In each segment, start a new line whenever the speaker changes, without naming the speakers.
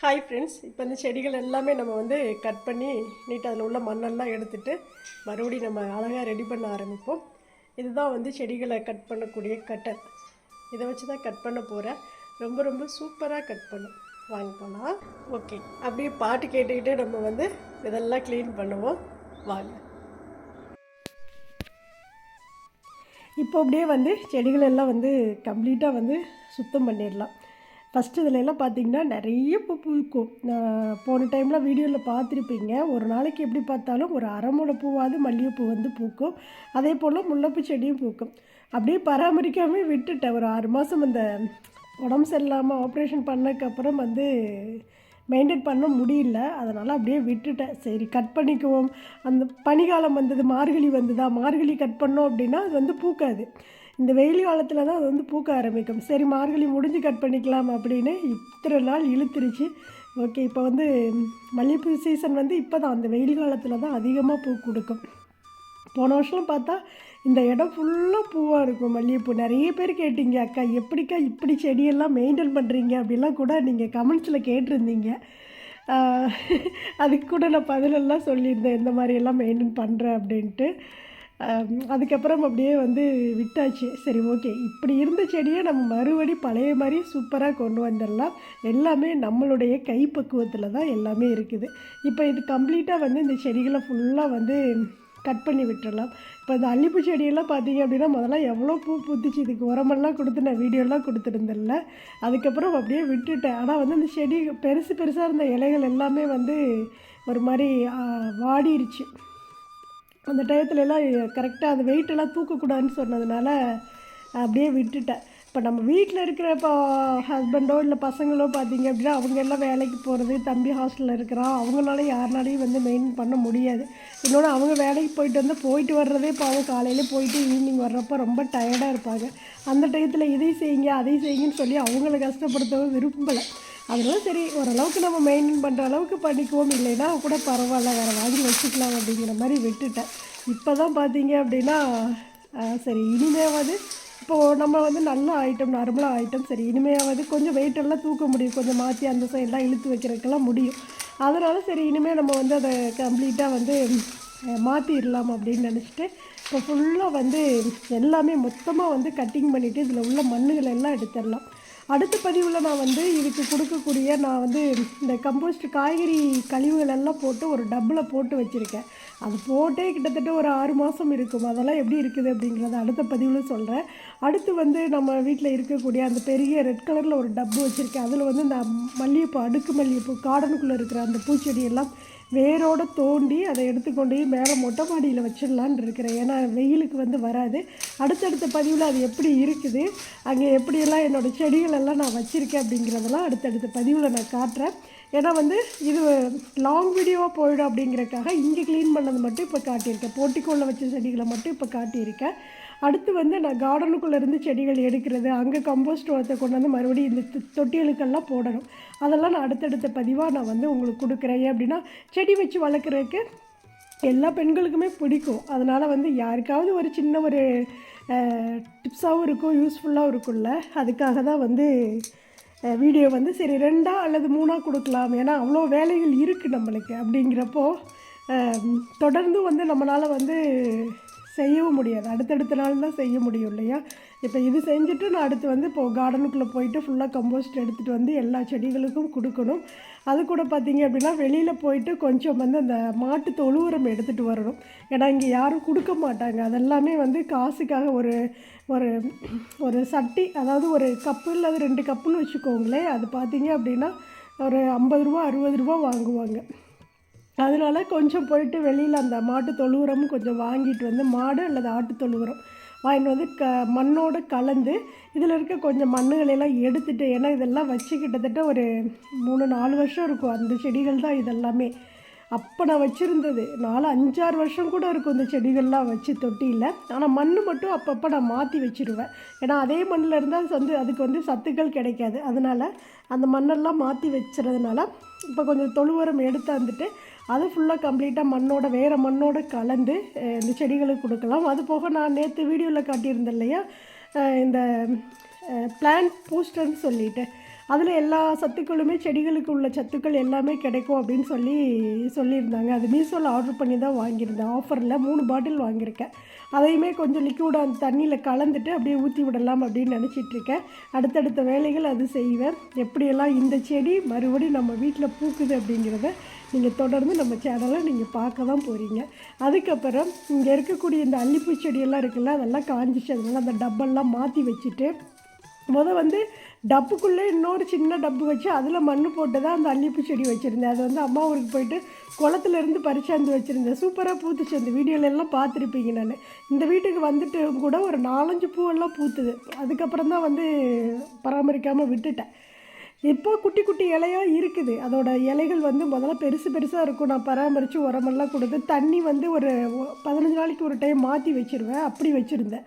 Hi friends இப்போ இந்த செடிகள் எல்லாமே நம்ம வந்து கட் பண்ணி நீட்டாக அதில் உள்ள மண்ணெல்லாம் எடுத்துகிட்டு மறுபடியும் நம்ம அழகாக ரெடி பண்ண ஆரம்பிப்போம். இதுதான் வந்து செடிகளை கட் பண்ணக்கூடிய கட்டர் இதை வச்சு தான் கட் பண்ண போகிறேன் ரொம்ப ரொம்ப சூப்பராக கட் பண்ணும் வாங்கி போகலாம் ஓகே அப்படியே பாட்டு கேட்டுக்கிட்டே நம்ம வந்து இதெல்லாம் க்ளீன் பண்ணுவோம். வாங்க. இப்போ அப்படியே வந்து செடிகள் எல்லாம் வந்து கம்ப்ளீட்டாக வந்து சுத்தம் பண்ணிடலாம். ஃபஸ்ட்டு இதில் பார்த்தீங்கன்னா நிறைய பூ பூக்கும். நான் போன டைமில் வீடியோவில் பார்த்துருப்பீங்க ஒரு நாளைக்கு எப்படி பார்த்தாலும் ஒரு அரை முளை பூவாவது மல்லிகைப்பூ வந்து பூக்கும். அதே போல் முல்லைப்பூ செடியும் பூக்கும். அப்படியே பராமரிக்காமே விட்டுட்டேன். ஒரு ஆறு மாதம் அந்த உடம்பு சரியில்லாமல் ஆப்ரேஷன் பண்ணதுக்கப்புறம் வந்து மெயின்டைன் பண்ண முடியல. அதனால் அப்படியே விட்டுட்டேன். சரி கட் பண்ணிக்குவோம். அந்த பனிகாலம் வந்தது மார்கழி வந்ததா? மார்கழி கட் பண்ணோம் அப்படின்னா அது வந்து பூக்காது. இந்த வெயில் காலத்தில் தான் அது வந்து பூக்க ஆரம்பிக்கும். சரி மார்கழி முடிஞ்சு கட் பண்ணிக்கலாம் அப்படின்னு இத்தனை நாள் இழுத்துருச்சு. ஓகே இப்போ வந்து மல்லிகைப்பூ சீசன் வந்து இப்போ தான் அந்த வெயில் காலத்தில் தான் அதிகமாக பூ கொடுக்கும். போன வருஷம் பார்த்தா இந்த இடம் ஃபுல்லாக பூவாக இருக்கும் மல்லிகைப்பூ. நிறைய பேர் கேட்டீங்க அக்கா எப்படிக்கா இப்படி செடியெல்லாம் மெயின்டைன் பண்ணுறீங்க அப்படிலாம் கூட நீங்கள் கமெண்ட்ஸில் கேட்டிருந்தீங்க. அதுக்கு கூட நான் பதிலெல்லாம் சொல்லியிருந்தேன் இந்த மாதிரியெல்லாம் மெயின்டைன் பண்ணுறேன் அப்படின்ட்டு. அதுக்கப்புறம் அப்படியே வந்து விட்டாச்சு. சரி ஓகே. இப்படி இருந்த செடியை நம்ம மறுபடி பழைய மாதிரி சூப்பராக கொண்டு வந்துடலாம். எல்லாமே நம்மளுடைய கைப்பக்குவத்தில் தான் எல்லாமே இருக்குது. இப்போ இது கம்ப்ளீட்டாக வந்து இந்த செடிகளை ஃபுல்லாக வந்து கட் பண்ணி விட்டுறலாம் இப்போ இந்த அல்லிப்பூ செடியெல்லாம் பார்த்தீங்க அப்படின்னா முதல்ல எவ்வளோ பூ பூத்துச்சு இதுக்கு உரமெல்லாம் கொடுத்து நான் வீடியோலாம் கொடுத்துருந்தேன்ல. அதுக்கப்புறம் அப்படியே விட்டுட்டேன். ஆனால் வந்து அந்த செடி பெருசு பெருசாக இருந்த இலைகள் எல்லாமே வந்து ஒரு மாதிரி வாடிருச்சு. அந்த டயத்துல எல்லாம் கரெக்டாக அந்த வெயிட்டெல்லாம் எல்லாம் தூக்கக்கூடாதுன்னு சொன்னதுனால அப்படியே விட்டுட்டேன். இப்போ நம்ம வீட்டில் இருக்கிற இப்போ ஹஸ்பண்டோ இல்லை பசங்களோ பார்த்தீங்க அப்படின்னா அவங்க எல்லாம் வேலைக்கு போகிறது தம்பி ஹாஸ்டலில் இருக்கிறான். அவங்களால யாருனாலையும் வந்து மெயின் பண்ண முடியாது. இன்னொன்று அவங்க வேலைக்கு போயிட்டு வந்து போயிட்டு வர்றதே பாவம். காலையில் போயிட்டு ஈவினிங் வர்றப்போ ரொம்ப டயர்டாக இருப்பாங்க. அந்த டயத்தில் இதை செய்யுங்க அதை செய்யுங்கன்னு சொல்லி அவங்கள கஷ்டப்படுத்தவும் விரும்பலை. அதெல்லாம் சரி ஓரளவுக்கு நம்ம மெயின்டைன் பண்ணுற அளவுக்கு பண்ணிக்குவோம். இல்லைன்னா கூட பரவாயில்ல வேறு வாங்கி வச்சுக்கலாம் அப்படிங்கிற மாதிரி விட்டுட்டேன். இப்போ தான் பார்த்தீங்க அப்படின்னா சரி இனிமேவாவது இப்போது நம்ம வந்து நல்ல ஐட்டம் நார்மலாக ஐட்டம் சரி இனிமேயாவது கொஞ்சம் வெயிட்டெல்லாம் தூக்க முடியும். கொஞ்சம் மாற்றி அந்த சைடெலாம் இழுத்து வைக்கிறதுக்கெல்லாம் முடியும். அதனால சரி இனிமேல் நம்ம வந்து அதை கம்ப்ளீட்டாக வந்து மாற்றிடலாம் அப்படின்னு நினச்சிட்டு இப்போ ஃபுல்லாக வந்து எல்லாமே மொத்தமாக வந்து கட்டிங் பண்ணிவிட்டு இதில் உள்ள மண்ணுகள் எல்லாம் எடுத்துடலாம். அடுத்த பதிவில் நான் வந்து இதுக்கு கொடுக்கக்கூடிய நான் வந்து இந்த கம்போஸ்ட் காய்கறி கழிவுகள் எல்லாம் போட்டு ஒரு டப்பில் போட்டு வச்சுருக்கேன். அது போட்டே கிட்டத்தட்ட ஒரு ஆறு மாதம் இருக்கும். அதெல்லாம் எப்படி இருக்குது அப்படிங்கிறத அடுத்த பதிவில் சொல்கிறேன் அடுத்து வந்து நம்ம வீட்டில் இருக்கக்கூடிய அந்த பெரிய ரெட் கலரில் ஒரு டப்பு வச்சுருக்கேன். அதில் வந்து இந்த மல்லிகைப்பூ அடுக்கு மல்லிகைப்பூ கார்டனுக்குள்ளே இருக்கிற அந்த பூச்செடியெல்லாம் வேரோடு தோண்டி அதை எடுத்துக்கொண்டு போய் மேலே மொட்டை மாடியில் வச்சிடலான் இருக்கிறேன். ஏன்னா வெயிலுக்கு வந்து வராது. அடுத்தடுத்த பதிவில் அது எப்படி இருக்குது அங்கே எப்படியெல்லாம் என்னோடய செடிகள் எல்லாம் நான் வச்சுருக்கேன் அப்படிங்கிறதெல்லாம் அடுத்தடுத்த பதிவில் நான் காட்டுறேன். ஏன்னா வந்து இது லாங் வீடியோவாக போயிடும் அப்படிங்கிறக்காக இங்கே க்ளீன் பண்ணது மட்டும் இப்போ காட்டியிருக்கேன். போட்டிக்கோளில் வச்ச செடிகளை மட்டும் இப்போ காட்டியிருக்கேன். அடுத்து வந்து நான் கார்டனுக்குள்ளே இருந்து செடிகள் எடுக்கிறது அங்கே கம்போஸ்ட் உரத்தை கொண்டு வந்து மறுபடியும் இந்த தொட்டியலுக்கெல்லாம் தொட்டிகளுக்கெல்லாம் போடணும். அதெல்லாம் நான் அடுத்தடுத்த பதிவாக நான் வந்து உங்களுக்கு கொடுக்குறேன். ஏன் அப்படின்னா செடி வச்சு வளர்க்குறதுக்கு எல்லா பெண்களுக்குமே பிடிக்கும். அதனால் வந்து யாருக்காவது ஒரு சின்ன ஒரு டிப்ஸாகவும் இருக்கும் யூஸ்ஃபுல்லாகவும் இருக்கும்ல. அதுக்காக தான் வந்து வீடியோ வந்து சரி ரெண்டாக அல்லது மூணாக கொடுக்கலாம். ஏன்னா அவ்வளோ வேலைகள் இருக்குது நம்மளுக்கு அப்படிங்கிறப்போ தொடர்ந்து வந்து நம்மளால் வந்து செய்யவும் முடியாது. அடுத்தடுத்த நாள் தான் செய்ய முடியும் இல்லையா? இப்போ இது செஞ்சுட்டு நான் அடுத்து வந்து இப்போது கார்டனுக்குள்ளே போயிட்டு ஃபுல்லாக கம்போஸ்ட் எடுத்துகிட்டு வந்து எல்லா செடிகளுக்கும் கொடுக்கணும். அது கூட பார்த்திங்க அப்படின்னா வெளியில் போயிட்டு கொஞ்சம் வந்து அந்த மாட்டு தொழு உரம் எடுத்துகிட்டு வரணும். ஏன்னா இங்கே யாரும் கொடுக்க மாட்டாங்க. அதெல்லாமே வந்து காசுக்காக ஒரு ஒரு ஒரு சட்டி அதாவது ஒரு கப்பு இல்லாத ரெண்டு கப்புன்னு வச்சுக்கோங்களேன். அது பார்த்தீங்க அப்படின்னா ஒரு ஐம்பது ரூபா அறுபது ரூபா வாங்குவாங்க. அதனால கொஞ்சம் போயிட்டு வெளியில் அந்த மாட்டு தொழு உரமும் கொஞ்சம் வாங்கிட்டு வந்து மாடு அல்லது ஆட்டு தொழு உரம் வாங்கிட்டு வந்து க மண்ணோடு கலந்து இதில் இருக்க கொஞ்சம் மண்ணுகளையெல்லாம் எடுத்துட்டு ஏன்னா இதெல்லாம் வச்சு கிட்டத்தட்ட ஒரு மூணு நாலு வருஷம் இருக்கும். அந்த செடிகள் தான் இதெல்லாமே. அப்போ நான் வச்சுருந்தது. நாலு அஞ்சாறு வருஷம் கூட இருக்கும் இந்த செடிகள்லாம் வச்சு தொட்டியில். ஆனால் மண் மட்டும் அப்பப்போ நான் மாற்றி வச்சுருவேன். ஏன்னா அதே மண்ணில் இருந்தால் வந்து அதுக்கு வந்து சத்துக்கள் கிடைக்காது. அதனால் அந்த மண்ணெல்லாம் மாற்றி வச்சுறதுனால இப்போ கொஞ்சம் தொழு உரம் எடுத்து வந்துட்டு அது ஃபுல்லாக கம்ப்ளீட்டாக மண்ணோட வேறு மண்ணோட கலந்து இந்த செடிகளுக்கு கொடுக்கலாம். அது போக நான் நேற்று வீடியோவில் காட்டியிருந்தேன் இல்லையா? இந்த பிளான்ட் பூஸ்டர்னு சொல்லிட்டு. அதில் எல்லா சத்துக்களுமே செடிகளுக்கு உள்ள சத்துக்கள் எல்லாமே கிடைக்கும் அப்படின்னு சொல்லி சொல்லியிருந்தாங்க. அது மீஷோவில் ஆர்டர் பண்ணி தான் வாங்கியிருந்தேன். ஆஃபரில் மூணு பாட்டில் வாங்கியிருக்கேன். அதையுமே கொஞ்சம் லிக்விடாக அந்த தண்ணியில் கலந்துட்டு அப்படியே ஊற்றி விடலாம் அப்படின்னு நினச்சிட்ருக்கேன் அடுத்தடுத்த வேலைகள் அது செய்வேன். எப்படியெல்லாம் இந்த செடி மறுபடியும் நம்ம வீட்டில் பூக்குது அப்படிங்கிறத நீங்கள் தொடர்ந்து நம்ம சேனலை நீங்கள் பார்க்க தான் போகிறீங்க அதுக்கப்புறம் இங்கே இருக்கக்கூடிய இந்த அல்லிப்பூ செடியெல்லாம் இருக்குல்ல அதெல்லாம் காஞ்சிச்சு. அதனால அந்த டப்பெல்லாம் மாற்றி வச்சுட்டு முத வந்து டப்புக்குள்ளே இன்னொரு சின்ன டப்பு வச்சு அதில் மண் போட்டு தான் அந்த அல்லிப்பூ செடி வச்சுருந்தேன். அது வந்து அம்மா ஊருக்கு போயிட்டு குளத்துலேருந்து பறிச்சாந்து வச்சுருந்தேன். சூப்பராக பூத்துச்சு அந்த வீடியோலெல்லாம் பார்த்துருப்பீங்க நான். இந்த வீட்டுக்கு வந்துட்டு கூட ஒரு நாலஞ்சு பூவெல்லாம் பூத்துது. அதுக்கப்புறம் தான் வந்து பராமரிக்காமல் விட்டுட்டேன். இப்போ குட்டி குட்டி இலையாக இருக்குது. அதோட இலைகள் வந்து முதல்ல பெருசு பெருசாக இருக்கும். நான் பராமரித்து உரமெல்லாம் கொடுத்து தண்ணி வந்து ஒரு பதினஞ்சு நாளைக்கு ஒரு டைம் மாற்றி வச்சுருவேன். அப்படி வச்சுருந்தேன்.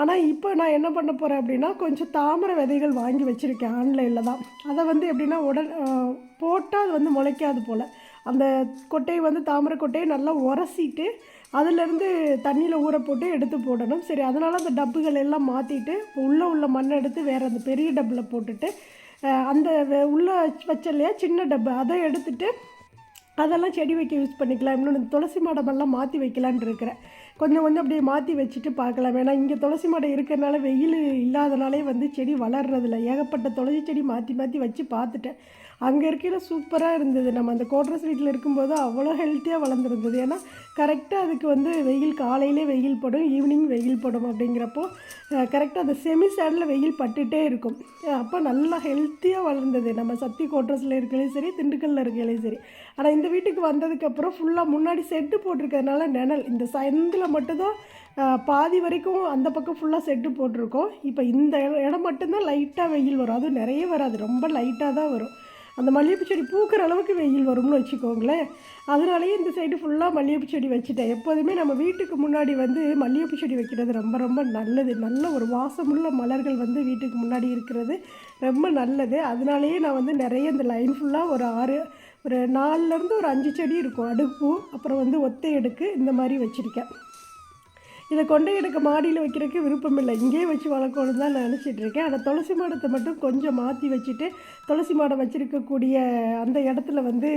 ஆனால் இப்போ நான் என்ன பண்ண போகிறேன் அப்படின்னா கொஞ்சம் தாமரை விதைகள் வாங்கி வச்சுருக்கேன் ஆன்லைனில் தான். அதை வந்து எப்படின்னா உடன் போட்டால் அது வந்து முளைக்காது போல். அந்த கொட்டையை வந்து தாமரை கொட்டையை நல்லா உரசிட்டு அதுலேருந்து தண்ணியில் ஊற போட்டு எடுத்து போடணும். சரி அதனால் அந்த டப்புகள் எல்லாம் மாற்றிட்டு உள்ளே உள்ள மண்ணை எடுத்து வேறு அந்த பெரிய டப்பில் போட்டுட்டு அந்த உள்ளே உள்ள வச்ச இல்லையா சின்ன டப்பு அதை எடுத்துட்டு அதெல்லாம் செடி வைக்க யூஸ் பண்ணிக்கலாம். இன்னொன்று துளசி மாடமெல்லாம் மாற்றி வைக்கலான்னு இருக்கிறேன். கொஞ்சம் கொஞ்சம் அப்படியே மாற்றி வச்சுட்டு பார்க்கலாம். ஏன்னா இங்கே துளசி மாடை இருக்கிறனால வெயில் இல்லாதனாலே வந்து செடி வளர்றதில்ல. ஏகப்பட்ட துளசி செடி மாற்றி மாற்றி வச்சு பார்த்துட்டேன். அங்கே இருக்கிற சூப்பராக இருந்தது. நம்ம அந்த கோட்ரஸ் வீட்டில் இருக்கும்போது அவ்வளோ ஹெல்த்தியாக வளர்ந்துருந்தது. ஏன்னா கரெக்டாக அதுக்கு வந்து வெயில் காலையிலே வெயில் படும் ஈவினிங் வெயில் படும் அப்படிங்கிறப்போ கரெக்டாக அந்த செமி சேடில் வெயில் பட்டுகிட்டே இருக்கும். அப்போ நல்லா ஹெல்த்தியாக வளர்ந்தது. நம்ம சக்தி கோட்ரஸில் இருக்கலையும் சரி திண்டுக்கல்லில் இருக்கலையும் சரி. ஆனால் இந்த வீட்டுக்கு வந்ததுக்கப்புறம் ஃபுல்லாக முன்னாடி செட்டு போட்டிருக்கிறதுனால நிழல். இந்த சந்தில் மட்டும்தான் பாதி வரைக்கும் அந்த பக்கம் ஃபுல்லாக செட்டு போட்டிருக்கோம். இப்போ இந்த இடம் மட்டும்தான் லைட்டாக வெயில் வரும். அதுவும் நிறைய வராது. ரொம்ப லைட்டாக தான் வரும். அந்த மல்லிகைப்பூ செடி பூக்கிற அளவுக்கு வெயில் வரும்னு வச்சுக்கோங்களேன். அதனாலேயே இந்த சைடு ஃபுல்லாக மல்லிகைப்பூ செடி வச்சுட்டேன். எப்போதுமே நம்ம வீட்டுக்கு முன்னாடி வந்து மல்லிகைப்பூ செடி வைக்கிறது ரொம்ப ரொம்ப நல்லது. நல்ல ஒரு வாசமுள்ள மலர்கள் வந்து வீட்டுக்கு முன்னாடி இருக்கிறது ரொம்ப நல்லது. அதனாலேயே நான் வந்து நிறைய இந்த லைன் ஃபுல்லாக ஒரு ஆறு ஒரு நாலுலேருந்து ஒரு அஞ்சு செடி இருக்கும். அடுப்பு அப்புறம் வந்து ஒத்தையடுக்கு இந்த மாதிரி வச்சுருக்கேன். இதை கொண்டை எடுக்க மாடியில் வைக்கிறதுக்கு விருப்பம் இல்லை இங்கேயே வச்சு வளர்க்கணும்னு தான் நான் நினச்சிட்டு இருக்கேன் ஆனால் துளசி மாடத்தை மட்டும் கொஞ்சம் மாற்றி வச்சுட்டு துளசி மாடம் வச்சுருக்கக்கூடிய அந்த இடத்துல வந்து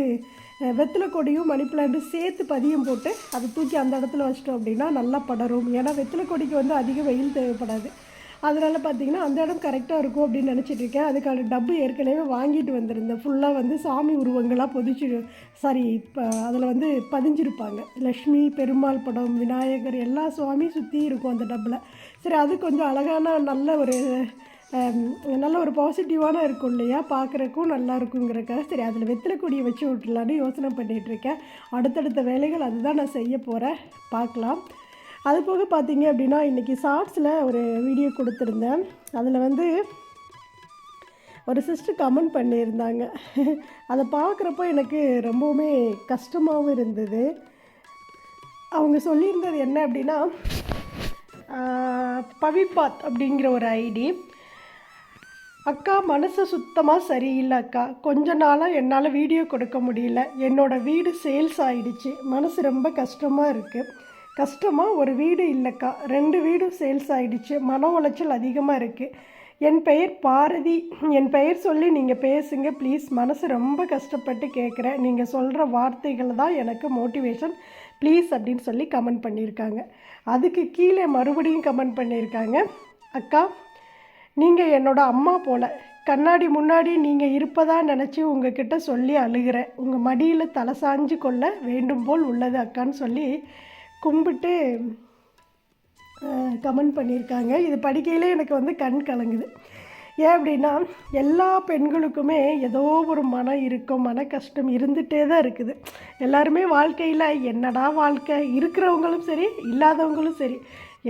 வெத்தலை கொடியும் மணி பிளான்ட்டும் சேர்த்து பதியம் போட்டு அதை தூக்கி அந்த இடத்துல வச்சிட்டோம் அப்படின்னா நல்லா படரும். ஏன்னா வெத்தலை கொடிக்கு வந்து அதிக வெயில் தேவைப்படாது. அதனால் பார்த்தீங்கன்னா அந்த இடம் கரெக்டாக இருக்கும் அப்படின்னு நினச்சிட்ருக்கேன் அதுக்கான டப்பு ஏற்கனவே வாங்கிட்டு வந்திருந்தேன். ஃபுல்லாக வந்து சாமி உருவங்களாக பொதிச்சு சாரி இப்போ அதில் வந்து பதிஞ்சிருப்பாங்க. லக்ஷ்மி பெருமாள் படம் விநாயகர் எல்லா சுவாமியும் சுற்றி இருக்கும் அந்த டப்பில். சரி அது கொஞ்சம் அழகான நல்ல ஒரு நல்ல ஒரு பாசிட்டிவான இருக்கும் இல்லையா? பார்க்குறக்கும் நல்லா இருக்குங்கிறக்காக சரி அதில் வெத்தலை கொடியை வச்சு விட்டுலான்னு யோசனை பண்ணிகிட்ருக்கேன் அடுத்தடுத்த வேலைகள் அதுதான் நான் செய்ய போகிறேன் பார்க்கலாம். அது போக பார்த்தீங்க அப்படின்னா இன்றைக்கி ஷார்ட்ஸில் ஒரு வீடியோ கொடுத்துருந்தேன். அதில் வந்து ஒரு சிஸ்டர் கமெண்ட் பண்ணியிருந்தாங்க. அதை பார்க்குறப்போ எனக்கு ரொம்பவுமே கஷ்டமாகவும் இருந்தது. அவங்க சொல்லியிருந்தது என்ன அப்படின்னா பவிபாத் அப்படிங்கிற ஒரு ஐடி. அக்கா மனசு சுத்தமாக சரியில்லை அக்கா. கொஞ்ச நாளாக என்னால் வீடியோ கொடுக்க முடியல. என்னோடய வீடு சேல்ஸ் ஆகிடுச்சு மனசு ரொம்ப கஷ்டமாக இருக்குது கஷ்டமாக ஒரு வீடு இல்லைக்கா. ரெண்டு வீடும் சேல்ஸ் ஆகிடுச்சு மன உளைச்சல் அதிகமாக இருக்குது என் பெயர் பாரதி. என் பெயர் சொல்லி நீங்கள் பேசுங்க. ப்ளீஸ். மனசு ரொம்ப கஷ்டப்பட்டு கேட்குறேன் நீங்கள் சொல்கிற வார்த்தைகள் தான் எனக்கு மோட்டிவேஷன். ப்ளீஸ் அப்படின்னு சொல்லி கமெண்ட் பண்ணியிருக்காங்க. அதுக்கு கீழே மறுபடியும் கமெண்ட் பண்ணியிருக்காங்க. அக்கா நீங்கள் என்னோடய அம்மா போல். கண்ணாடி முன்னாடி நீங்கள் இருப்பதா நினச்சி உங்ககிட்ட சொல்லி அழுகிறேன் உங்கள் மடியில் தலை சாஞ்சு கொள்ள வேண்டும் போல் உள்ளது அக்கான்னு சொல்லி கும்பிட்டு கமெண்ட் பண்ணியிருக்காங்க. இது படிக்கையிலே எனக்கு வந்து கண் கலங்குது. ஏன் அப்படின்னா எல்லா பெண்களுக்குமே ஏதோ ஒரு மன இறுக்கம் மன கஷ்டம் இருந்துகிட்டே தான் இருக்குது. எல்லாருமே வாழ்க்கையில் என்னடா வாழ்க்கை? இருக்கிறவங்களும் சரி இல்லாதவங்களும் சரி.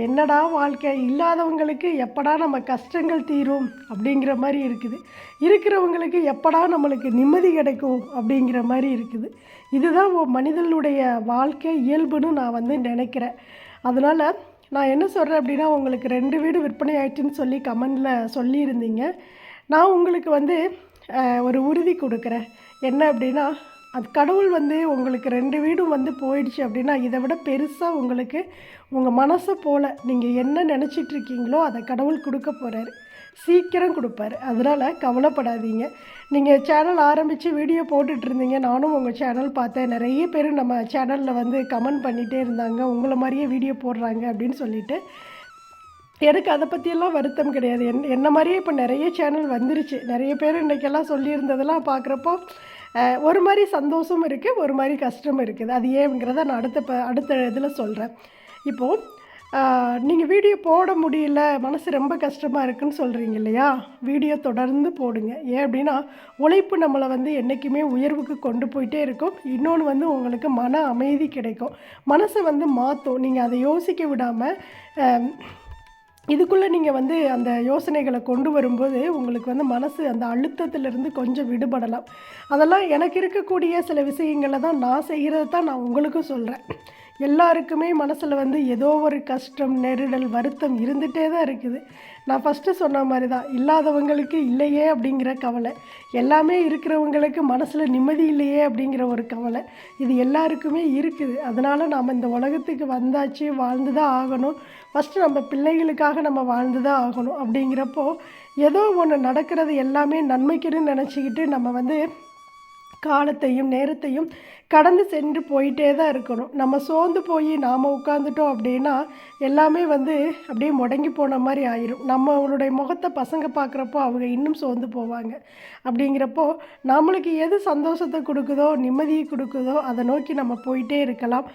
என்னடா வாழ்க்கை? இல்லாதவங்களுக்கு எப்படா நம்ம கஷ்டங்கள் தீரும் அப்படிங்கிற மாதிரி இருக்குது. இருக்கிறவங்களுக்கு எப்படா நம்மளுக்கு நிம்மதி கிடைக்கும் அப்படிங்கிற மாதிரி இருக்குது. இதுதான் மனிதனுடைய வாழ்க்கை இயல்புன்னு நான் வந்து நினைக்கிறேன். அதனால் நான் என்ன சொல்கிறேன் அப்படின்னா உங்களுக்கு ரெண்டு வீடு விற்பனை ஆயிடுச்சுன்னு சொல்லி கமெண்டில் சொல்லியிருந்தீங்க. நான் உங்களுக்கு வந்து ஒரு உறுதி கொடுக்குறேன். என்ன அப்படின்னா அது கடவுள் வந்து உங்களுக்கு ரெண்டு வீடும் வந்து போயிடுச்சு அப்படின்னா இதை விட பெருசாக உங்களுக்கு உங்கள் மனசை போல் நீங்கள் என்ன நினச்சிட்டு இருக்கீங்களோ அதை கடவுள் கொடுக்க போகிறாரு சீக்கிரம் கொடுப்பாரு. அதனால் கவலைப்படாதீங்க. நீங்கள் சேனல் ஆரம்பித்து வீடியோ போட்டுட்ருந்தீங்க நானும் உங்கள் சேனல் பார்த்தேன். நிறைய பேர் நம்ம சேனலில் வந்து கமெண்ட் பண்ணிகிட்டே இருந்தாங்க. உங்களை மாதிரியே வீடியோ போடுறாங்க அப்படின்னு சொல்லிட்டு. எனக்கு அதை பற்றியெல்லாம் வருத்தம் கிடையாது. என் என்ன மாதிரியே இப்போ நிறைய சேனல் வந்துருச்சு. நிறைய பேர் இன்றைக்கெல்லாம் சொல்லியிருந்ததெல்லாம் பார்க்குறப்போ ஒரு மாதிரி சந்தோஷமும் இருக்குது ஒரு மாதிரி கஷ்டமும் இருக்குது. அது ஏங்கிறத நான் அடுத்த ப அடுத்த இதில் சொல்கிறேன் இப்போது நீங்கள் வீடியோ போட முடியல மனசு ரொம்ப கஷ்டமாக இருக்குன்னு சொல்கிறீங்க இல்லையா? வீடியோ தொடர்ந்து போடுங்க. ஏன் அப்படின்னா உழைப்பு நம்மளை வந்து என்றைக்குமே உயர்வுக்கு கொண்டு போயிட்டே இருக்கும். இன்னொன்று வந்து உங்களுக்கு மன அமைதி கிடைக்கும். மனசை வந்து மாற்றும் நீங்கள் அதை யோசிக்க விடாமல் இதுக்குள்ளே நீங்கள் வந்து அந்த யோசனைகளை கொண்டு வரும்போது உங்களுக்கு வந்து மனசு அந்த அழுத்தத்திலிருந்து கொஞ்சம் விடுபடலாம். அதெல்லாம் எனக்கு இருக்கக்கூடிய சில விஷயங்களை தான் நான் செய்கிறத தான் நான் உங்களுக்கும் சொல்கிறேன் எல்லாருக்குமே மனசில் வந்து ஏதோ ஒரு கஷ்டம் நெருடல் வருத்தம் இருந்துகிட்டே தான் இருக்குது. நான் ஃபஸ்ட்டு சொன்ன மாதிரி தான் இல்லாதவங்களுக்கு இல்லையே அப்படிங்கிற கவலை. எல்லாமே இருக்கிறவங்களுக்கு மனசில் நிம்மதி இல்லையே அப்படிங்கிற ஒரு கவலை. இது எல்லாருக்குமே இருக்குது. அதனால் நாம் இந்த உலகத்துக்கு வந்தாச்சு வாழ்ந்து தான் ஆகணும். ஃபஸ்ட்டு நம்ம பிள்ளைகளுக்காக நம்ம வாழ்ந்து தான் ஆகணும் அப்படிங்கிறப்போ ஏதோ ஒன்று நடக்கிறது எல்லாமே நன்மைக்குன்னு நினச்சிக்கிட்டு நம்ம வந்து காலத்தையும் நேரத்தையும் கடந்து சென்று போயிட்டே தான் இருக்கணும். நம்ம சோர்ந்து போய் நாம் உட்காந்துட்டோம் அப்படின்னா எல்லாமே வந்து அப்படியே முடங்கி போன மாதிரி ஆயிரும். நம்மளுடைய முகத்தை பசங்க பார்க்குறப்போ அவங்க இன்னும் சோர்ந்து போவாங்க. அப்படிங்கிறப்போ நம்மளுக்கு எது சந்தோஷத்தை கொடுக்குதோ நிம்மதியை கொடுக்குதோ அதை நோக்கி நம்ம போயிட்டே இருக்கலாம்.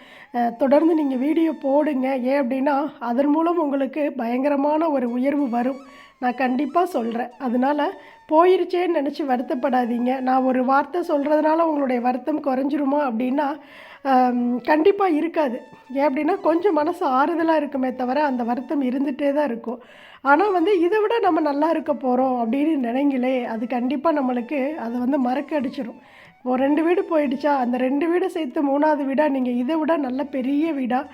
தொடர்ந்து நீங்கள் வீடியோ போடுங்க. ஏன் அப்படின்னா அதன் மூலம் உங்களுக்கு பயங்கரமான ஒரு உயர்வு வரும். நான் கண்டிப்பாக சொல்கிறேன் அதனால் போயிருச்சேன்னு நினச்சி வருத்தப்படாதீங்க. நான் ஒரு வார்த்தை சொல்கிறதுனால உங்களுடைய வருத்தம் குறைஞ்சிருமா அப்படின்னா கண்டிப்பாக இருக்காது. ஏன் அப்படின்னா கொஞ்சம் மனசு ஆறுதலாக இருக்குமே தவிர அந்த வருத்தம் இருந்துகிட்டே தான் இருக்கும். ஆனால் வந்து இதை விட நம்ம நல்லா இருக்க போகிறோம் அப்படின்னு நினைங்களே அது கண்டிப்பாக நம்மளுக்கு அதை வந்து மறக்க அடிச்சிடும் ஒரு ரெண்டு வீடு போயிடுச்சா? அந்த ரெண்டு வீடு சேர்த்து மூணாவது வீடாக நீங்கள் இதை விட நல்ல பெரிய வீடாக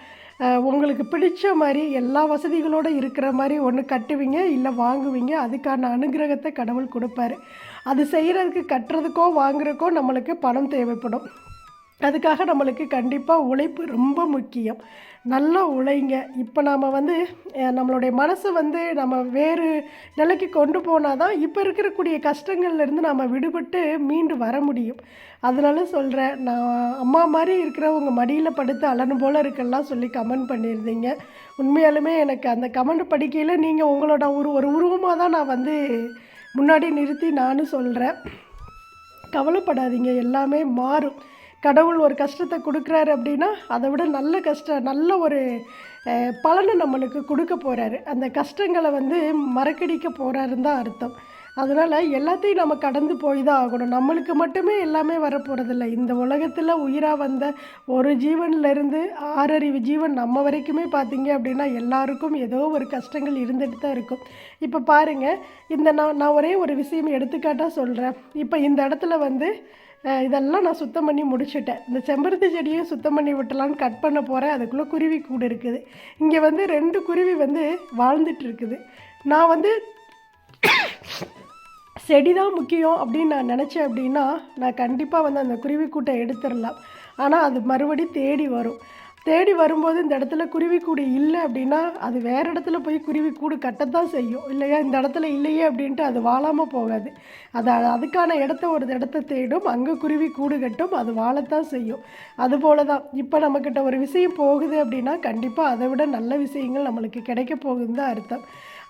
உங்களுக்கு பிடிச்ச மாதிரி எல்லா வசதிகளோடு இருக்கிற மாதிரி ஒன்று கட்டுவீங்க இல்லை வாங்குவீங்க. அதுக்கான அனுகிரகத்தை கடவுள் கொடுப்பாரு. அது செய்கிறதுக்கு கட்டுறதுக்கோ வாங்குறதுக்கோ நம்மளுக்கு பணம் தேவைப்படும். அதுக்காக நம்மளுக்கு கண்டிப்பாக உழைப்பு ரொம்ப முக்கியம். நல்லா உழைங்க. இப்போ நாம் வந்து நம்மளுடைய மனசை வந்து நம்ம வேறு நிலைக்கு கொண்டு போனால் தான் இப்போ இருக்கக்கூடிய கஷ்டங்கள்லேருந்து நம்ம விடுபட்டு மீண்டு வர முடியும். அதனால சொல்கிறேன் நான் அம்மா மாதிரி இருக்கிறவங்க மடியில் படுத்து அலனு போல் இருக்கெல்லாம் சொல்லி கமெண்ட் பண்ணியிருந்தீங்க உண்மையாலுமே எனக்கு அந்த கமெண்ட் படிக்கையில் நீங்கள் உங்களோட ஒரு ஒரு உருவமாக தான் நான் வந்து முன்னாடி நிறுத்தி நானும் சொல்கிறேன் கவலைப்படாதீங்க எல்லாமே மாறும். கடவுள் ஒரு கஷ்டத்தை கொடுக்குறாரு அப்படின்னா அதை விட நல்ல கஷ்டம் நல்ல ஒரு பலனை நம்மளுக்கு கொடுக்க போகிறாரு அந்த கஷ்டங்களை வந்து மறக்கடிக்க போகிறாருன்னு தான் அர்த்தம். அதனால் எல்லாத்தையும் நம்ம கடந்து போய் தான் ஆகணும். நம்மளுக்கு மட்டுமே எல்லாமே வரப்போகிறதில்ல இந்த உலகத்தில் உயிராக வந்த ஒரு ஜீவன்லேருந்து ஆறறிவு ஜீவன் நம்ம வரைக்குமே பார்த்தீங்க அப்படின்னா எல்லாருக்கும் ஏதோ ஒரு கஷ்டங்கள் இருந்துட்டு தான் இருக்கும். இப்போ பாருங்கள் இந்த நான் நான் ஒரே ஒரு விஷயம் எடுத்துக்காட்டாக சொல்கிறேன் இப்போ இந்த இடத்துல வந்து இதெல்லாம் நான் சுத்தம் பண்ணி முடிச்சுட்டேன். இந்த செம்பருத்தி செடியும் சுத்தம் பண்ணி விட்டலான்னு கட் பண்ண போகிறேன் அதுக்குள்ளே குருவி கூடு இருக்குது. இங்கே வந்து ரெண்டு குருவி வந்து வாழ்ந்துட்டு இருக்குது. நான் வந்து செடி தான் முக்கியம் அப்படின்னு நான் நினச்சேன் அப்படின்னா நான் கண்டிப்பாக வந்து அந்த குருவி கூட்டை எடுத்துடலாம். ஆனால் அது மறுபடி தேடி வரும். தேடி வரும்போது இந்த இடத்துல குருவி கூடு இல்லை அப்படின்னா அது வேறு இடத்துல போய் குருவி கூடு கட்டத்தான் செய்யும். இல்லையா? இந்த இடத்துல இல்லையே அப்படின்ட்டு அது வாழாமல் போகாது. அது அதுக்கான இடத்த ஒரு இடத்த தேடும் அங்கே குருவி கூடு கட்டும் அது வாழத்தான் செய்யும். அதுபோல தான் இப்போ நம்மக்கிட்ட ஒரு விஷயம் போகுது அப்படின்னா கண்டிப்பாக அதை விட நல்ல விஷயங்கள் நம்மளுக்கு கிடைக்க போகுதுன்னு தான் அர்த்தம்.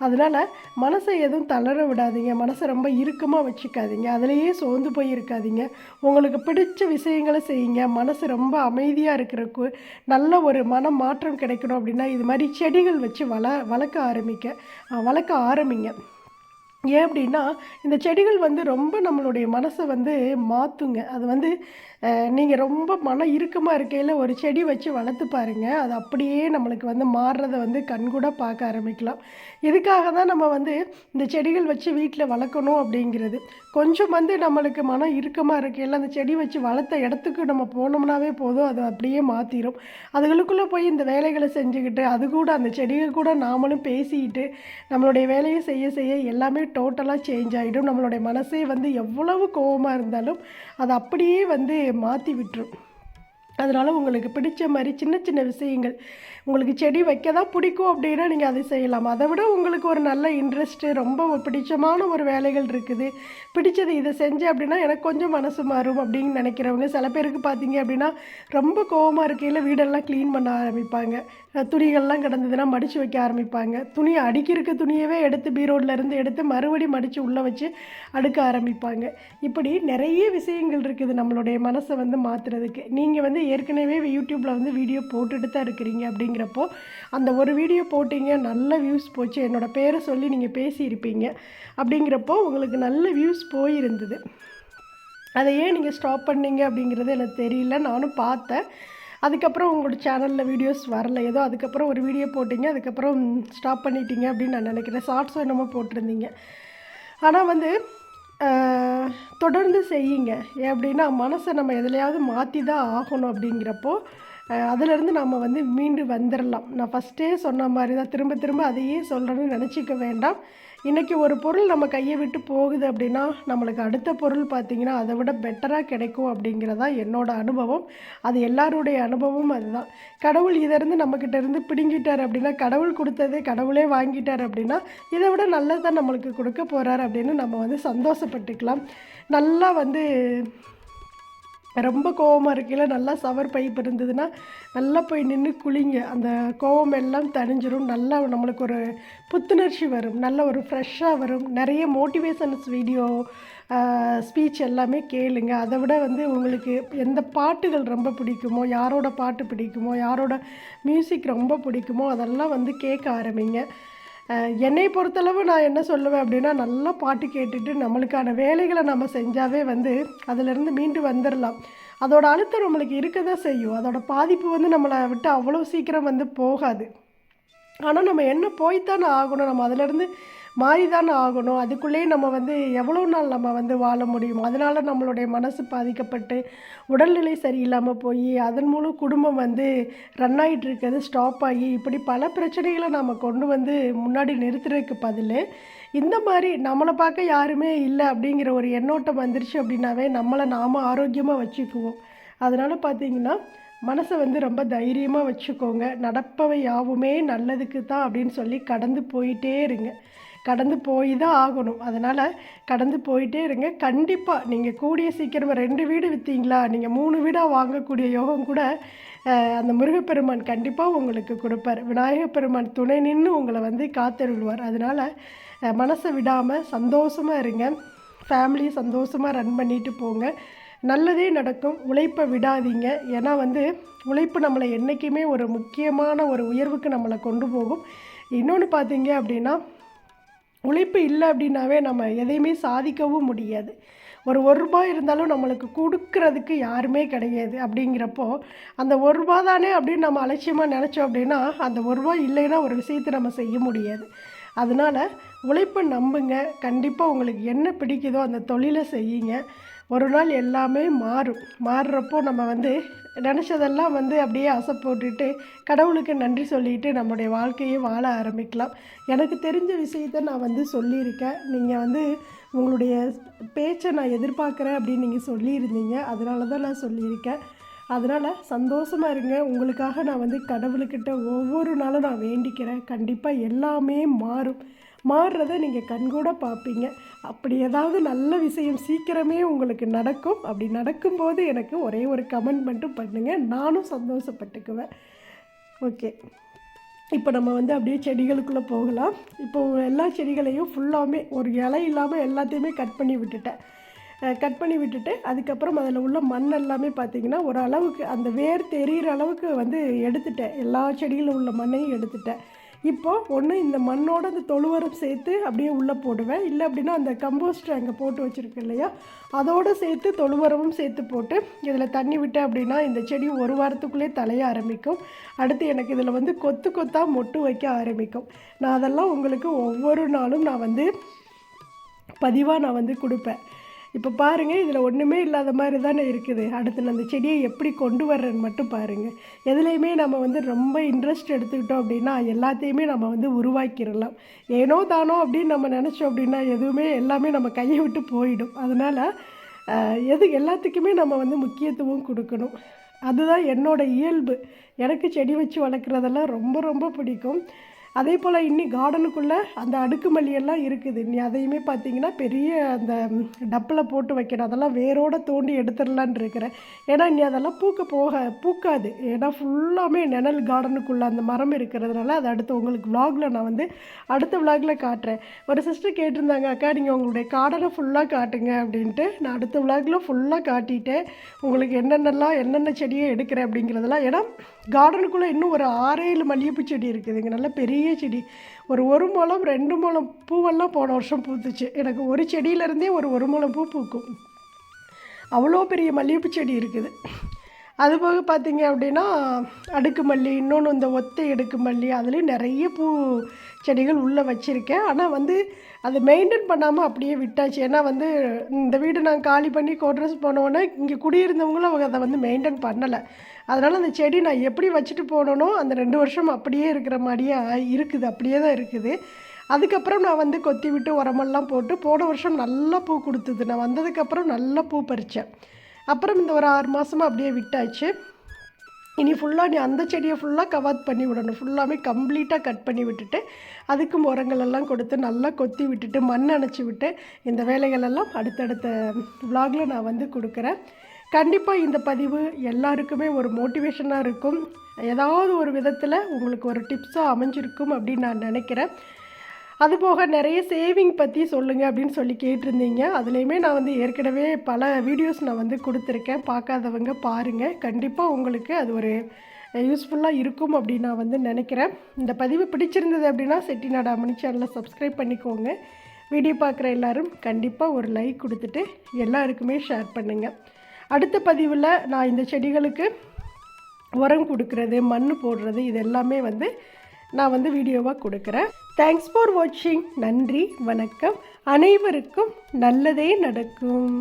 அதனால் மனசை எதுவும் தளர விடாதீங்க. மனசை ரொம்ப இறுக்கமாக வச்சுக்காதீங்க. அதிலேயே சோர்ந்து போய் இருக்காதீங்க உங்களுக்கு பிடிச்ச விஷயங்களை செய்யுங்க. மனசு ரொம்ப அமைதியாக இருக்கிறக்கு நல்ல ஒரு மன மாற்றம் கிடைக்கணும் அப்படின்னா இது மாதிரி செடிகள் வச்சு வள வளர்க்க ஆரம்பிக்க வளர்க்க ஆரம்பிங்க. ஏன் அப்படின்னா இந்த செடிகள் வந்து ரொம்ப நம்மளுடைய மனசை வந்து மாற்றுங்க அது வந்து நீங்கள் ரொம்ப மன இறுக்கமாக இருக்கையில் ஒரு செடி வச்சு வளர்த்து பாருங்கள் அது அப்படியே நம்மளுக்கு வந்து மாறுறத வந்து கண்கூட பார்க்க ஆரம்பிக்கலாம். இதுக்காக தான் நம்ம வந்து இந்த செடிகள் வச்சு வீட்டில் வளர்க்கணும் அப்படிங்கிறது. கொஞ்சம் வந்து நம்மளுக்கு மனம் இறுக்கமாக இருக்கையில் அந்த செடி வச்சு வளர்த்த இடத்துக்கு நம்ம போனோம்னாவே போதும். அது அப்படியே மாற்றிடும் அதுகளுக்குள்ளே போய் இந்த வேலைகளை செஞ்சுக்கிட்டு அது கூட அந்த செடிகள் கூட நாமளும் பேசிக்கிட்டு நம்மளுடைய வேலையை செய்ய செய்ய எல்லாமே டோட்டலாக சேஞ்ச் ஆகிடும் நம்மளுடைய மனசே வந்து எவ்வளவு கோவமாக இருந்தாலும் அதை அப்படியே வந்து மாற்றி விட்டுரும். அதனால் உங்களுக்கு பிடிச்ச மாதிரி சின்ன சின்ன விஷயங்கள் உங்களுக்கு செடி வைக்க தான் பிடிக்கும் அப்படின்னா நீங்கள் அதை செய்யலாம். அதை விட உங்களுக்கு ஒரு நல்ல இன்ட்ரெஸ்ட்டு ரொம்ப ஒரு பிடிச்சமான ஒரு வேலைகள் இருக்குது. பிடிச்சது இதை செஞ்சேன் அப்படின்னா எனக்கு கொஞ்சம் மனசு மாறும் அப்படின்னு நினைக்கிறவங்க. சில பேருக்கு பார்த்தீங்க அப்படின்னா ரொம்ப கோவமாக இருக்கையில் வீடெல்லாம் க்ளீன் பண்ண ஆரம்பிப்பாங்க. துணிகள்லாம் கிடந்ததுன்னா மடித்து வைக்க ஆரம்பிப்பாங்க. துணியை அடிக்கிறக்க துணியவே எடுத்து பீரோட்லேருந்து எடுத்து மறுபடி மடித்து உள்ளே வச்சு அடுக்க ஆரம்பிப்பாங்க. இப்படி நிறைய விஷயங்கள் இருக்குது நம்மளுடைய மனசை வந்து மாற்றுறதுக்கு நீங்கள் வந்து ஏற்கனவே யூடியூப்பில் வந்து வீடியோ போட்டுட்டு தான் இருக்கிறீங்க அப்படிங்கிறப்போ அந்த ஒரு வீடியோ போட்டிங்க நல்ல வியூஸ் போச்சு என்னோடய பேரை சொல்லி நீங்கள் பேசியிருப்பீங்க அப்படிங்கிறப்போ உங்களுக்கு நல்ல வியூஸ் போயிருந்தது. அதை ஏன் நீங்கள் ஸ்டாப் பண்ணீங்க அப்படிங்கிறது எனக்கு தெரியல. நானும் பார்த்தேன். அதுக்கப்புறம் உங்களோட சேனலில் வீடியோஸ் வரல. ஏதோ அதுக்கப்புறம் ஒரு வீடியோ போட்டிங்க அதுக்கப்புறம் ஸ்டாப் பண்ணிட்டீங்க அப்படின்னு நான் நினைக்கிறேன். ஷார்ட்ஸும் என்னமோ போட்டிருந்தீங்க. ஆனால் வந்து தொடர்ந்து செய்யுங்க. ஏன் அப்படின்னா மனசை நம்ம எதுலையாவது மாற்றி தான் ஆகணும் அப்படிங்கிறப்போ அதிலேருந்து நம்ம வந்து மீண்டு வந்துடலாம் நான் ஃபஸ்ட்டே சொன்ன மாதிரி தான் திரும்ப திரும்ப அதையே சொல்கிறேன்னு நினச்சிக்க வேண்டாம். இன்றைக்கி ஒரு பொருள் நம்ம கையை விட்டு போகுது அப்படின்னா நம்மளுக்கு அடுத்த பொருள் பார்த்திங்கன்னா அதை விட பெட்டராக கிடைக்கும் அப்படிங்கிறதா என்னோட அனுபவம். அது எல்லாருடைய அனுபவமும் அதுதான். கடவுள் இதிருந்து நம்மக்கிட்ட இருந்து பிடுங்கிட்டார் அப்படின்னா கடவுள் கொடுத்ததே கடவுளே வாங்கிட்டார் அப்படின்னா இதை விட நல்லதான் நம்மளுக்கு கொடுக்க போகிறார் அப்படின்னு நம்ம வந்து சந்தோஷப்பட்டுக்கலாம். நல்லா வந்து ரொம்ப கோவமாக இருக்கையில் நல்லா சவர் பைப் இருந்ததுன்னா நல்லா போய் நின்று குளிங்க. அந்த கோவம் எல்லாம் தணிஞ்சிரும். நல்லா நம்மளுக்கு ஒரு புத்துணர்ச்சி வரும். நல்ல ஒரு ஃப்ரெஷ்ஷாக வரும். நிறைய மோட்டிவேஷன்ஸ் வீடியோ ஸ்பீச் எல்லாமே கேளுங்க. அதை விட வந்து உங்களுக்கு எந்த பாட்டுகள் ரொம்ப பிடிக்குமோ யாரோட பாட்டு பிடிக்குமோ யாரோட மியூசிக் ரொம்ப பிடிக்குமோ அதெல்லாம் வந்து கேட்க ஆரம்பிங்க. என்னை பொறுத்தளவு நான் என்ன சொல்லுவேன் அப்படின்னா நல்லா பாட்டு கேட்டுட்டு நம்மளுக்கான வேலைகளை நம்ம செஞ்சாவே வந்து அதிலிருந்து மீண்டு வந்துடலாம் அதோட அழுத்தம் நம்மளுக்கு இருக்க தான் செய்யும். அதோட பாதிப்பு வந்து நம்மளை விட்டு அவ்வளோ சீக்கிரம் வந்து போகாது. ஆனால் நம்ம என்ன போய்த்தானே ஆகணும்? நம்ம அதிலேருந்து மாறி தானே ஆகணும். அதுக்குள்ளேயே நம்ம வந்து எவ்வளோ நாள் நம்ம வந்து வாழ முடியும் அதனால் நம்மளுடைய மனசு பாதிக்கப்பட்டு உடல்நிலை சரியில்லாமல் போய் அதன் மூலம் குடும்பம் வந்து ரன் ஆகிட்டு இருக்கிறது ஸ்டாப் ஆகி இப்படி பல பிரச்சனைகளை நம்ம கொண்டு வந்து முன்னாடி நிறுத்துறதுக்கு பதில் இந்த மாதிரி நம்மளை பார்க்க யாருமே இல்லை அப்படிங்கிற ஒரு எண்ணோட்டம் வந்துருச்சு அப்படின்னாவே நம்மளை நாம் ஆரோக்கியமாக வச்சுக்குவோம். அதனால் பார்த்தீங்கன்னா மனசை வந்து ரொம்ப தைரியமாக வச்சுக்கோங்க. நடப்பவை யாவுமே நல்லதுக்கு தான் அப்படின்னு சொல்லி கடந்து போயிட்டே இருங்க. கடந்து போய் தான் ஆகணும். அதனால் கடந்து போயிட்டே இருங்க. கண்டிப்பாக நீங்கள் கூடிய சீக்கிரமாக ரெண்டு வீடு விற்றீங்களா நீங்கள் மூணு வீடாக வாங்கக்கூடிய யோகம் கூட அந்த முருகப்பெருமான் கண்டிப்பாக உங்களுக்கு கொடுப்பார். விநாயகப் பெருமான் துணை நின்று உங்களை வந்து காத்தருள்வார். அதனால் மனசை விடாமல் சந்தோஷமாக இருங்க. ஃபேமிலியை சந்தோஷமாக ரன் பண்ணிட்டு போங்க. நல்லதே நடக்கும். உழைப்பை விடாதீங்க. ஏன்னா வந்து உழைப்பு நம்மளை என்றைக்குமே ஒரு முக்கியமான ஒரு உயர்வுக்கு நம்மளை கொண்டு போகும். இன்னொன்று பார்த்தீங்க அப்படின்னா உழைப்பு இல்லை அப்படின்னாவே நம்ம எதையுமே சாதிக்கவும் முடியாது. ஒரு ஒரு ரூபாய் இருந்தாலும் நம்மளுக்கு கொடுக்கறதுக்கு யாருமே கிடையாது அப்படிங்கிறப்போ அந்த ஒரு ரூபா தானே அப்படின்னு நம்ம அலட்சியமாக நினச்சோம் அப்படின்னா அந்த ஒரு ரூபாய் இல்லைன்னா ஒரு விஷயத்தை நம்ம செய்ய முடியாது. அதனால் உழைப்பை நம்புங்க. கண்டிப்பாக உங்களுக்கு என்ன பிடிக்குதோ அந்த தொழிலை செய்யுங்க. ஒரு நாள் எல்லாமே மாறும். மாறுறப்போ நம்ம வந்து நினச்சதெல்லாம் வந்து அப்படியே ஆசை போட்டுட்டு கடவுளுக்கு நன்றி சொல்லிட்டு நம்முடைய வாழ்க்கையை வாழ ஆரம்பிக்கலாம். எனக்கு தெரிஞ்ச விஷயத்த நான் வந்து சொல்லியிருக்கேன். நீங்கள் வந்து உங்களுடைய பேச்சை நான் எதிர்பார்க்குறேன் அப்படின்னு நீங்கள் சொல்லியிருந்தீங்க. அதனால தான் நான் சொல்லியிருக்கேன். அதனால் சந்தோஷமாக இருங்க. உங்களுக்காக நான் வந்து கடவுளுக்கிட்ட ஒவ்வொரு நாளும் நான் வேண்டிக்கிறேன். கண்டிப்பாக எல்லாமே மாறும். மாறுறதை நீங்கள் கண்கூட பார்ப்பீங்க. அப்படி ஏதாவது நல்ல விஷயம் சீக்கிரமே உங்களுக்கு நடக்கும். அப்படி நடக்கும்போது எனக்கு ஒரே ஒரு கமெண்ட் மட்டும் பண்ணுங்கள் நானும் சந்தோஷப்பட்டுக்குவேன். ஓகே இப்போ நம்ம வந்து அப்படியே செடிகளுக்குள்ளே போகலாம். இப்போ எல்லா செடிகளையும் ஃபுல்லாமே ஒரு இலை இல்லாமல் எல்லாத்தையுமே கட் பண்ணி விட்டுட்டேன். கட் பண்ணி விட்டுட்டு அதுக்கப்புறம் அதில் உள்ள மண் எல்லாமே பார்த்திங்கன்னா ஒரு அளவுக்கு அந்த வேர் தெரிகிற அளவுக்கு வந்து எடுத்துட்டேன். எல்லா செடிகளில் உள்ள மண்ணையும் எடுத்துட்டேன். இப்போ ஒன்று இந்த மண்ணோட அந்த தொழுவரம் சேர்த்து அப்படியே உள்ளே போடுவேன். இல்லை அப்படின்னா அந்த கம்போஸ்டர் அங்கே போட்டு வச்சுருக்கேன் இல்லையா? அதோடு சேர்த்து தொழுவரமும் சேர்த்து போட்டு இதில் தண்ணி விட்டேன் அப்படின்னா இந்த செடி ஒரு வாரத்துக்குள்ளே தலைய ஆரம்பிக்கும். அடுத்து எனக்கு இதில் வந்து கொத்து கொத்தாக மொட்டு வைக்க ஆரம்பிக்கும். நான் அதெல்லாம் உங்களுக்கு ஒவ்வொரு நாளும் நான் வந்து பதிவாக நான் வந்து கொடுப்பேன். இப்போ பாருங்கள் இதில் ஒன்றுமே இல்லாத மாதிரி தானே இருக்குது. அடுத்து நான் அந்த செடியை எப்படி கொண்டு வர்றேன்னு மட்டும் பாருங்கள் எதுலேயுமே நம்ம வந்து ரொம்ப இன்ட்ரெஸ்ட் எடுத்துக்கிட்டோம் அப்படின்னா எல்லாத்தையுமே நம்ம வந்து உருவாக்கிடலாம். ஏனோ தானோ அப்படின்னு நம்ம நினச்சோம் அப்படின்னா எதுவுமே எல்லாமே நம்ம கையை விட்டு போயிடும். அதனால் எது எல்லாத்துக்குமே நம்ம வந்து முக்கியத்துவம் கொடுக்கணும். அதுதான் என்னோட இயல்பு. எனக்கு செடி வச்சு வளர்க்குறதெல்லாம் ரொம்ப ரொம்ப பிடிக்கும். அதே போல் இன்னி கார்டனுக்குள்ளே அந்த அடுக்கு மல்லியெல்லாம் இருக்குது. நீ அதையுமே பார்த்தீங்கன்னா பெரிய அந்த டப்பில் போட்டு வைக்கணும். அதெல்லாம் வேரோடு தோண்டி எடுத்துடலான்னு இருக்கிறேன். ஏன்னா இனி அதெல்லாம் பூக்க போக பூக்காது. ஏன்னா ஃபுல்லாமே நிழல் கார்டனுக்குள்ளே அந்த மரம் இருக்கிறதுனால அதை அடுத்து உங்களுக்கு vlogல நான் வந்து அடுத்த vlogல காட்டுறேன். ஒரு சிஸ்டர் கேட்டிருந்தாங்க அக்கா நீங்கள் உங்களுடைய கார்டனை ஃபுல்லாக காட்டுங்க அப்படின்ட்டு. நான் அடுத்த vlogல ஃபுல்லாக காட்டிட்டேன். உங்களுக்கு என்னென்னலாம் என்னென்ன செடியை எடுக்கிறேன்? அப்படிங்கிறதெல்லாம். ஏன்னா கார்டனுக்குள்ளே இன்னும் ஒரு ஆறேழு மல்லிகைப்பூ செடி இருக்குதுங்க. நல்ல பெரிய செடி. ஒரு ஒரு முழம் ரெண்டு மூலம் பூவெல்லாம் போன வருஷம் பூத்துச்சு. எனக்கு ஒரு செடியிலேருந்தே ஒரு ஒரு முழம் பூ பூக்கும். அவ்வளோ பெரிய மல்லிகைப்பூ செடி இருக்குது. அது போக பார்த்தீங்க அப்படின்னா அடுக்கு மல்லி இன்னொன்று இந்த ஒத்தை அடுக்கு மல்லி அதுலேயும் நிறைய பூ செடிகள் உள்ளே வச்சுருக்கேன். ஆனால் வந்து அதை மெயின்டைன் பண்ணாமல் அப்படியே விட்டாச்சு. ஏன்னா வந்து இந்த வீடு நான் காலி பண்ணி கோட்ரஸ் போனோடனே இங்கே குடியிருந்தவங்களும் அவங்க அதை வந்து மெயின்டைன் பண்ணலை. அதனால் அந்த செடி நான் எப்படி வச்சுட்டு போனேனோ அந்த ரெண்டு வருஷம் அப்படியே இருக்கிற மாதிரியே இருக்குது. அப்படியே தான் இருக்குது. அதுக்கப்புறம் நான் வந்து கொத்தி விட்டு உரமெல்லாம் போட்டு போன வருஷம் நல்லா பூ கொடுத்தது. நான் வந்ததுக்கப்புறம் நல்லா பூ பறித்தேன் அப்புறம் இந்த ஒரு ஆறு மாதமாக அப்படியே விட்டாச்சு. இனி ஃபுல்லாக நீ அந்த செடியை ஃபுல்லாக கவாத் பண்ணி விடணும். ஃபுல்லாமே கம்ப்ளீட்டாக கட் பண்ணி விட்டுட்டு அதுக்கும் உரங்களெல்லாம் கொடுத்து நல்லா கொத்தி விட்டுட்டு மண் அணைச்சி விட்டு இந்த வேலைகளெல்லாம் அடுத்தடுத்த விலாகில் நான் வந்து கொடுக்குறேன். கண்டிப்பாக இந்த பதிவு எல்லாருக்குமே ஒரு மோட்டிவேஷனாக இருக்கும். ஏதாவது ஒரு விதத்தில் உங்களுக்கு ஒரு டிப்ஸாக அமைஞ்சிருக்கும் அப்படின்னு நான் நினைக்கிறேன். அதுபோக நிறைய சேவிங் பற்றி சொல்லுங்கள் அப்படின்னு சொல்லி கேட்டிருந்தீங்க. அதுலேயுமே நான் வந்து ஏற்கனவே பல வீடியோஸ் நான் வந்து கொடுத்துருக்கேன். பார்க்காதவங்க பாருங்கள் கண்டிப்பாக உங்களுக்கு அது ஒரு யூஸ்ஃபுல்லாக இருக்கும் அப்படின்னு நான் வந்து நினைக்கிறேன். இந்த பதிவு பிடிச்சிருந்தது அப்படின்னா செட்டிநாடு அம்மணி சேனலை சப்ஸ்கிரைப் பண்ணிக்கோங்க. வீடியோ பார்க்குற எல்லோரும் கண்டிப்பாக ஒரு லைக் கொடுத்துட்டு எல்லாருக்குமே ஷேர் பண்ணுங்கள் அடுத்த பதிவில் நான் இந்த செடிகளுக்கு உரம் கொடுக்கறது மண் போடுறது இது எல்லாமே வந்து நான் வந்து வீடியோவாக கொடுக்குறேன். தேங்க்ஸ் ஃபார் வாட்சிங் நன்றி வணக்கம். அனைவருக்கும் நல்லதே நடக்கும்.